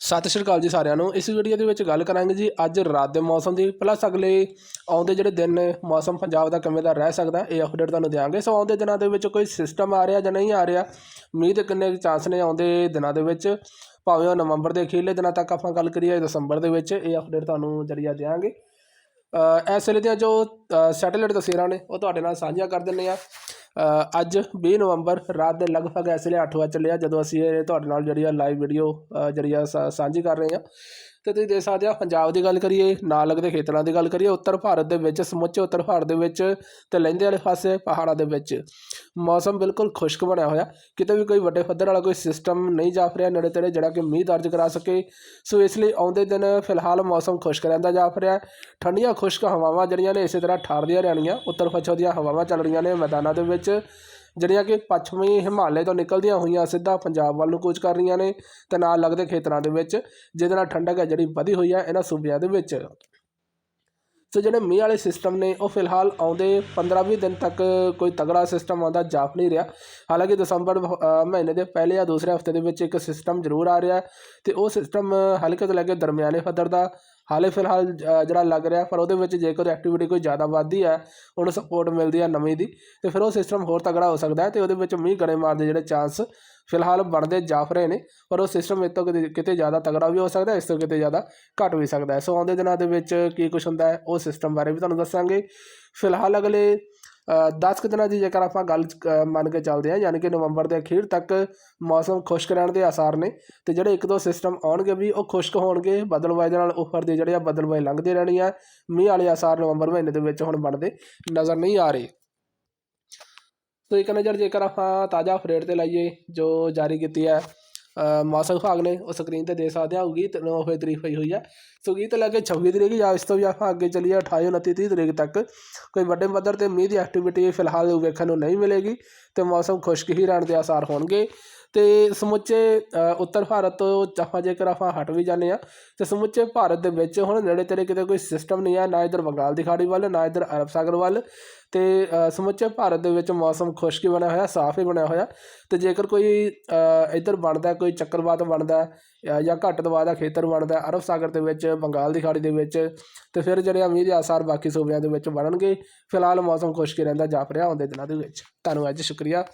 ਸਤਿ ਸ਼੍ਰੀ ਅਕਾਲ ਜੀ ਸਾਰਿਆਂ ਨੂੰ। ਇਸ ਵੀਡੀਓ ਦੇ ਵਿੱਚ ਗੱਲ ਕਰਾਂਗੇ ਜੀ ਅੱਜ ਰਾਤ ਦੇ ਮੌਸਮ ਦੀ। ਪਲੱਸ ਅਗਲੇ ਆਉਂਦੇ ਜਿਹੜੇ ਦਿਨ ਨੇ ਮੌਸਮ ਪੰਜਾਬ ਦਾ ਕਿਵੇਂ ਦਾ ਰਹਿ ਸਕਦਾ, ਇਹ ਅਪਡੇਟ ਤੁਹਾਨੂੰ ਦਿਆਂਗੇ। ਸੋ ਆਉਂਦੇ ਦਿਨਾਂ ਦੇ ਵਿੱਚ ਕੋਈ ਸਿਸਟਮ ਆ ਰਿਹਾ ਜਾਂ ਨਹੀਂ ਆ ਰਿਹਾ, ਮੀਂਹ ਦੇ ਕਿੰਨੇ ਚਾਂਸ ਨੇ ਆਉਂਦੇ ਦਿਨਾਂ ਦੇ ਵਿੱਚ। ਭਾਵੇਂ ਉਹ ਨਵੰਬਰ ਦੇ ਅਖੀਰਲੇ ਦਿਨਾਂ ਤੱਕ ਆਪਾਂ ਗੱਲ ਕਰੀਏ ਦਸੰਬਰ ਦੇ ਵਿੱਚ, ਇਹ ਅਪਡੇਟ ਤੁਹਾਨੂੰ ਜਰੀਆ ਦਿਆਂਗੇ। ਇਸ ਵੇਲੇ ਦੀਆਂ ਜੋ ਸੈਟੇਲਾਈਟ ਤਸਵੀਰਾਂ ਨੇ, ਉਹ ਤੁਹਾਡੇ ਨਾਲ ਸਾਂਝੀਆਂ ਕਰ ਦਿੰਨੇ ਆ ਅੱਜ 20 ਨਵੰਬਰ ਰਾਤ ਦੇ ਲਗਭਗ ਇਸ ਵੇਲੇ 8 ਵਜੇ ਚੱਲਿਆ ਜਦੋਂ ਅਸੀਂ ਇਹ ਤੁਹਾਡੇ ਨਾਲ ਜਿਹੜੀ ਆ ਲਾਈਵ ਵੀਡੀਓ ਜਿਹੜੀ ਆ ਸਾ- ਸਾਂਝੀ ਕਰ ਰਹੇ ਹਾਂ ਤੇ ਤੁਸੀਂ ਦੇਖ ਸਕਦੇ ਆ, ਪੰਜਾਬ ਦੀ ਗੱਲ ਕਰੀਏ ਨਾਲ ਲੱਗਦੇ ਖੇਤਰਾਂ ਦੀ ਗੱਲ ਕਰੀਏ, ਉੱਤਰ ਭਾਰਤ ਦੇ ਵਿੱਚ, ਸਮੁੱਚੇ ਉੱਤਰ ਭਾਰਤ ਦੇ ਵਿੱਚ ਤੇ ਲਹਿੰਦੇ ਵਾਲੇ ਪਾਸੇ, ਪਹਾੜਾਂ ਦੇ ਵਿੱਚ ਮੌਸਮ ਬਿਲਕੁਲ ਖੁਸ਼ਕ ਬਣਿਆ ਹੋਇਆ। ਕਿਤੇ ਵੀ ਕੋਈ ਵੱਡੇ ਪੱਧਰ ਵਾਲਾ ਕੋਈ ਸਿਸਟਮ ਨਹੀਂ ਜਾਪ ਰਿਹਾ ਨੇੜੇ ਤੇੜੇ, ਜਿਹੜਾ ਕਿ ਮੀਂਹ ਦਰਜ ਕਰਾ ਸਕੇ। ਸੋ ਇਸ ਲਈ ਆਉਂਦੇ ਦਿਨ ਫਿਲਹਾਲ ਮੌਸਮ ਖੁਸ਼ਕ ਰਹਿੰਦਾ ਜਾਪ ਰਿਹਾ। ਠੰਡੀਆਂ ਖੁਸ਼ਕ ਹਵਾਵਾਂ ਜਿਹੜੀਆਂ ਨੇ, ਇਸੇ ਤਰ੍ਹਾਂ ਠਾਰਦੀਆਂ ਰਹਿਣਗੀਆਂ ਉੱਤਰ ਪੱਛਮ ਦੀਆਂ ਹਵਾਵਾਂ ਚੱਲ ਰਹੀਆਂ ਨੇ ਮੈਦਾਨਾਂ ਦੇ ਵਿੱਚ। ਜਿਹੜੀਆਂ ਕਿ ਪੱਛਮੀ ਹਿਮਾਲੇ ਤੋਂ ਨਿਕਲਦੀਆਂ ਹੋਈਆਂ ਸਿੱਧਾ ਪੰਜਾਬ ਵੱਲ ਨੂੰ ਕੂਚ ਕਰ ਰਹੀਆਂ ਨੇ ਤੇ ਨਾਲ ਲੱਗਦੇ ਖੇਤਰਾਂ ਦੇ ਵਿੱਚ, ਜਿਹਦੇ ਨਾਲ ਠੰਡਕ ਹੈ ਜਿਹੜੀ ਵਧੀ ਹੋਈ ਹੈ ਇਹਨਾਂ ਸੂਬਿਆਂ ਦੇ ਵਿੱਚ। ਸੋ ਜਿਹੜੇ ਮੀਂਹ ਵਾਲੇ ਸਿਸਟਮ ਨੇ, ਉਹ ਫਿਲਹਾਲ ਆਉਂਦੇ 15-20 ਦਿਨ ਤੱਕ ਕੋਈ ਤਗੜਾ ਸਿਸਟਮ ਆਉਂਦਾ ਜਾਪ ਨਹੀਂ ਰਿਹਾ। ਹਾਲਾਂਕਿ ਦਸੰਬਰ ਮਹੀਨੇ ਦੇ ਪਹਿਲੇ ਜਾਂ ਦੂਸਰੇ ਹਫ਼ਤੇ ਦੇ ਵਿੱਚ ਇੱਕ ਸਿਸਟਮ ਜ਼ਰੂਰ ਆ ਰਿਹਾ ਤੇ ਉਹ ਸਿਸਟਮ ਹਲਕੇ ਤੋਂ ਲੈ ਕੇ ਦਰਮਿਆਨੇ ਪੱਧਰ ਦਾ ਹਾਲੇ ਫਿਲਹਾਲ ਜਿਹੜਾ ਲੱਗ ਰਿਹਾ, ਪਰ ਉਹਦੇ ਵਿੱਚ ਜੇਕਰ ਐਕਟੀਵਿਟੀ ਕੋਈ ਜ਼ਿਆਦਾ ਵੱਧਦੀ ਹੈ, ਉਹਨੂੰ ਸਪੋਰਟ ਮਿਲਦੀ ਹੈ ਨਵੀਂ ਦੀ ਤੇ ਫਿਰ ਉਹ ਸਿਸਟਮ ਹੋਰ ਤਗੜਾ ਹੋ ਸਕਦਾ ਹੈ ਤੇ ਉਹਦੇ ਵਿੱਚ ਮੀਂਹ ਗੜੇ ਮਾਰਦੇ ਜਿਹੜੇ ਚਾਂਸ ਫਿਲਹਾਲ ਬਣਦੇ ਜਾਪ ਰਹੇ ਨੇ, ਪਰ ਉਹ ਸਿਸਟਮ ਇਹ ਤੋਂ ਕਿਤੇ ਕਿਤੇ ਜ਼ਿਆਦਾ ਤਗੜਾ ਵੀ ਹੋ ਸਕਦਾ ਇਸ ਤੋਂ ਕਿਤੇ ਜ਼ਿਆਦਾ ਘਟ ਵੀ ਸਕਦਾ ਹੈ। ਸੋ ਆਉਂਦੇ ਦਿਨਾਂ ਦੇ ਵਿੱਚ ਕੀ ਕੁਝ ਹੁੰਦਾ ਹੈ, ਉਹ ਸਿਸਟਮ ਬਾਰੇ ਵੀ ਤੁਹਾਨੂੰ ਦੱਸਾਂਗੇ। ਫਿਲਹਾਲ ਅਗਲੇ 10 ਕੁ ਦਿਨਾਂ ਦੀ ਜੇਕਰ ਆਪਾਂ ਗੱਲ ਮੰਨ ਕੇ ਚੱਲਦੇ ਹਾਂ, ਯਾਨੀ ਕਿ ਨਵੰਬਰ ਦੇ ਅਖੀਰ ਤੱਕ ਮੌਸਮ ਖੁਸ਼ਕ ਰਹਿਣ ਦੇ ਆਸਾਰ ਨੇ, ਤੇ ਜਿਹੜੇ ਇੱਕ ਦੋ ਸਿਸਟਮ ਆਉਣਗੇ ਵੀ ਉਹ ਖੁਸ਼ਕ ਹੋਣਗੇ, ਬਦਲਵਾਈ ਦੇ ਨਾਲ ਉੱਪਰ ਦੇ ਜਿਹੜੇ ਆ ਬਦਲਵਾਈ ਲੰਘਦੇ ਰਹਿਣੀ ਆ, ਮੀਂਹ ਵਾਲੇ ਆਸਾਰ ਨਵੰਬਰ ਮਹੀਨੇ ਦੇ ਵਿੱਚ ਹੁਣ ਬਣਦੇ ਨਜ਼ਰ ਨਹੀਂ ਆ ਰਹੇ। ਸੋ ਇੱਕ ਨਜ਼ਰ ਜੇਕਰ ਆਪਾਂ ਤਾਜ਼ਾ ਅਪਡੇਟ ਤੇ ਲਾਈਏ, ਜੋ ਜਾਰੀ ਕੀਤੀ ਹੈ ਮੌਸਮ ਵਿਭਾਗ ਨੇ, ਉਹ ਸਕਰੀਨ ਤੇ ਦੇ ਸਕਦੇ ਆ ਹੋਊਗੀ ਤੇ 9 ਹੋਏ ਤਰੀਕ ਹੋਈ ਹੋਈ ਹੈ। ਸੋ ਕੀ ਤੇ ਲੈ ਕੇ 26 ਤਰੀਕ ਜਾਂ ਇਸ ਤੋਂ ਵੀ ਆਪਾਂ ਅੱਗੇ ਚੱਲੀਏ 28 29 30 ਤਰੀਕ ਤੱਕ, ਕੋਈ ਵੱਡੇ ਪੱਧਰ ਤੇ ਮੀਂਹ ਦੀ ਐਕਟੀਵਿਟੀ ਫਿਲਹਾਲ ਵੇਖਣ ਨੂੰ ਨਹੀਂ ਮਿਲੇਗੀ, ਤੇ ਮੌਸਮ ਖੁਸ਼ਕ ਹੀ ਰਹਿਣ ਦੇ ਆਸਾਰ ਹੋਣਗੇ। ਤੇ ਸਮੁੱਚੇ ਉੱਤਰ ਭਾਰਤ ਤੋਂ ਆਪਾਂ ਜੇਕਰ ਆਪਾਂ ਹਟ ਵੀ ਜਾਂਦੇ ਆ ਤੇ ਸਮੁੱਚੇ ਭਾਰਤ ਦੇ ਵਿੱਚ ਹੁਣ ਨੇੜੇ ਤੇੜੇ ਕਿਤੇ ਕੋਈ ਸਿਸਟਮ ਨਹੀਂ ਆ ਨਾ ਇਧਰ ਬੰਗਾਲ ਦੀ ਖਾੜੀ ਵੱਲ ਨਾ ਇਧਰ ਅਰਬ ਸਾਗਰ ਵੱਲ ਤੇ ਸਮੁੱਚੇ ਭਾਰਤ ਦੇ ਵਿੱਚ ਮੌਸਮ ਖੁਸ਼ਕ ਬਣਿਆ ਹੋਇਆ ਸਾਫ਼ ਹੀ ਬਣਿਆ ਹੋਇਆ ਤੇ ਜੇਕਰ ਕੋਈ ਅ, ਇੱਧਰ ਬਣਦਾ ਕੋਈ ਚੱਕਰਵਾਤ ਬਣਦਾ ਜਾਂ ਘੱਟ ਦਬਾਅ ਦਾ ਖੇਤਰ ਬਣਦਾ ਅਰਬ ਸਾਗਰ ਦੇ ਵਿੱਚ ਬੰਗਾਲ ਦੀ ਖਾੜੀ ਦੇ ਵਿੱਚ ਤੇ ਫਿਰ ਜਿਹੜੇ ਆ ਦੇ ਆਸਾਰ ਬਾਕੀ ਸੂਬਿਆਂ ਦੇ ਵਿੱਚ ਬਣਨਗੇ ਫਿਲਹਾਲ ਮੌਸਮ ਖੁਸ਼ਕ ਰਹਿੰਦਾ ਜਾਪ ਰਿਹਾ ਆਉਂਦੇ ਦਿਨਾਂ ਦੇ ਵਿੱਚ। ਧੰਨਵਾਦ ਜੀ ਸ਼ੁਕਰੀਆ।